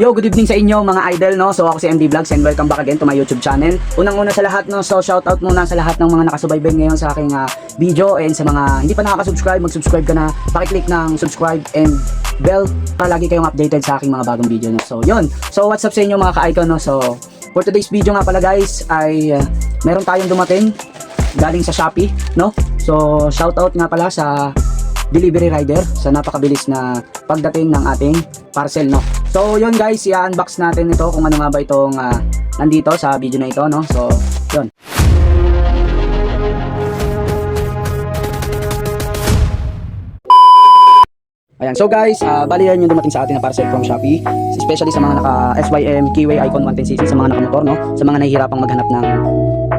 Yo, good evening sa inyo mga idol, no? So ako si MD Vlogs and welcome back again to my YouTube channel. Unang-una sa lahat, no? So shoutout muna sa lahat ng mga nakasubaybay ngayon sa aking ah, video and sa mga hindi pa nakaka-subscribe, mag-subscribe ka na. Paki-click ng subscribe and bell para lagi kayong updated sa aking mga bagong video, no? So yun. So what's up sa inyo mga ka-icon, no? So for today's video nga pala guys ay ah, meron tayong dumating galing sa Shopee, no? So shoutout nga pala sa delivery rider sa napakabilis na pagdating ng ating parcel no. So yun guys, i-unbox natin ito kung ano nga ba itong ah, nandito sa video na ito no. So yun. Ayan, so guys, uh, bali yan yung dumating sa atin na parcel from Shopee, especially sa mga naka SYM Keyway Icon 110cc sa mga nakamotor no, sa mga nahihirapang maghanap ng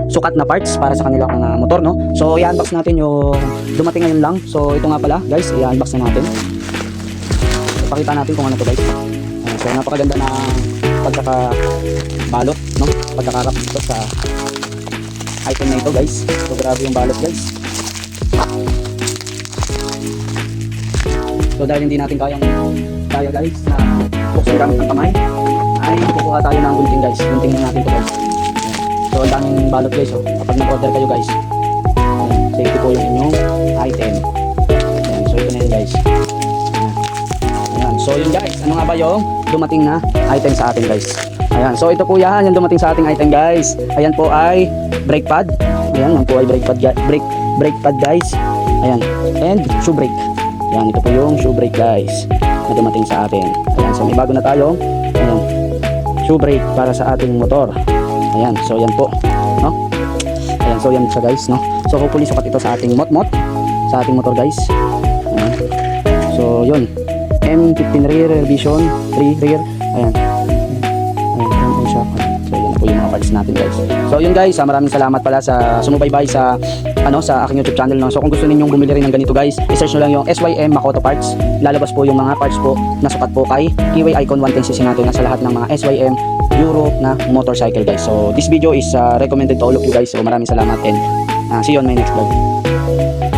sukat na parts para sa kanilang mga motor no. So i-unbox natin yung dumating ngayon lang. So ito nga pala guys, i-unbox na natin. Pakita natin kung ano to guys. So napakaganda na pagkakabalot no, pagkakarap dito sa item na ito guys. So grabe yung balot guys. So dahil hindi natin kayang kaya guys na buksan gamit ng kamay ay kukuha tayo ng gunting guys. Gunting natin to guys. So ang daming balot guys oh. Kapag nag-order kayo guys. Safety po yung inyong So yun guys. Ano nga ba yung dumating na item sa atin guys. Ayan. So ito po yan. Yung dumating sa ating item guys. Ayan po ay brake pad. Ayan. Yan po ay brake pad, brake, brake pad guys. Ayan. And shoe brake. Ayan. Ito po yung shoe brake guys. Na dumating sa atin. Ayan. So may bago na tayo. Ayan. Shoe brake para sa ating motor. Ayan, so yan po, no? Ayan, so yan siya guys, no? So hopefully sukat ito sa ating mot-mot, sa ating motor guys. Ayan. So yun, M15 rear, vision, 3 rear, ayan. Ayan, ayan siya. So yan po yung mga parts natin guys. So yun guys, ah, maraming salamat pala sa sumubaybay sa ano sa aking YouTube channel no. So kung gusto ninyong bumili rin ng ganito guys, i-search nyo lang yung SYM Makoto Parts. Lalabas po yung mga parts po na sukat po kay Keyway Icon 110cc natin na sa lahat ng mga SYM Euro na motorcycle guys. So this video is uh, recommended to all of you guys. So maraming salamat and uh, see you on my next vlog.